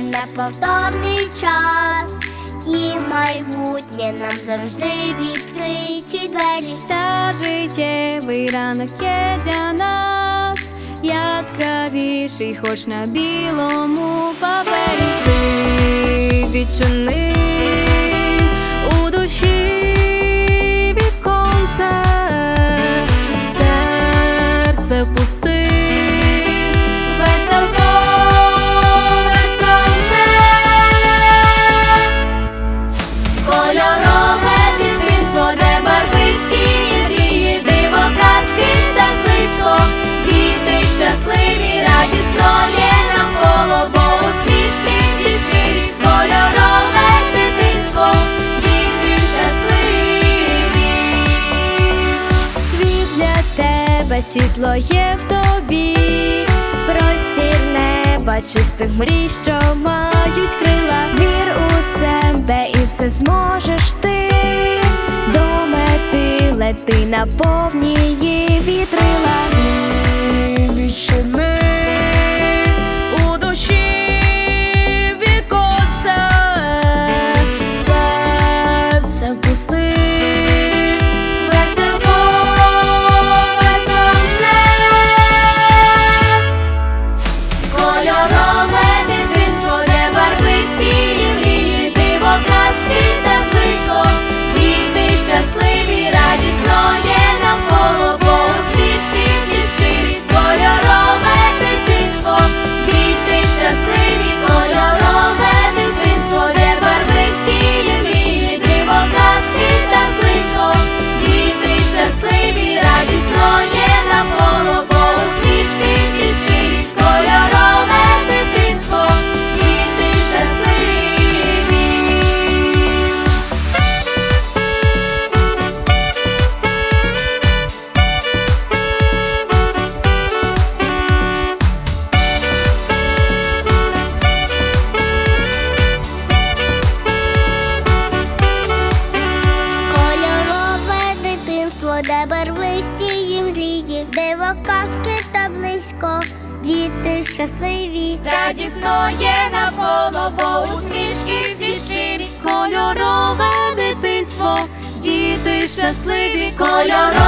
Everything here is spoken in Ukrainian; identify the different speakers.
Speaker 1: це неповторний час, і майбутнє нам завжди відкриті двері.
Speaker 2: Та життєвий ранок є для нас, яскравіший, хоч на білому папері. Ти відчини. Тебе, світло є в тобі, простір неба, чистих мрій, що мають крила. Вір у себе і все зможеш ти. До мети лети на повні її вітрила. Відчини
Speaker 1: барвисті мрії, диво казки та близько, діти щасливі.
Speaker 2: Радісно є навколо, бо усмішки всі щирі, кольорове дитинство, діти щасливі,
Speaker 1: Кольорове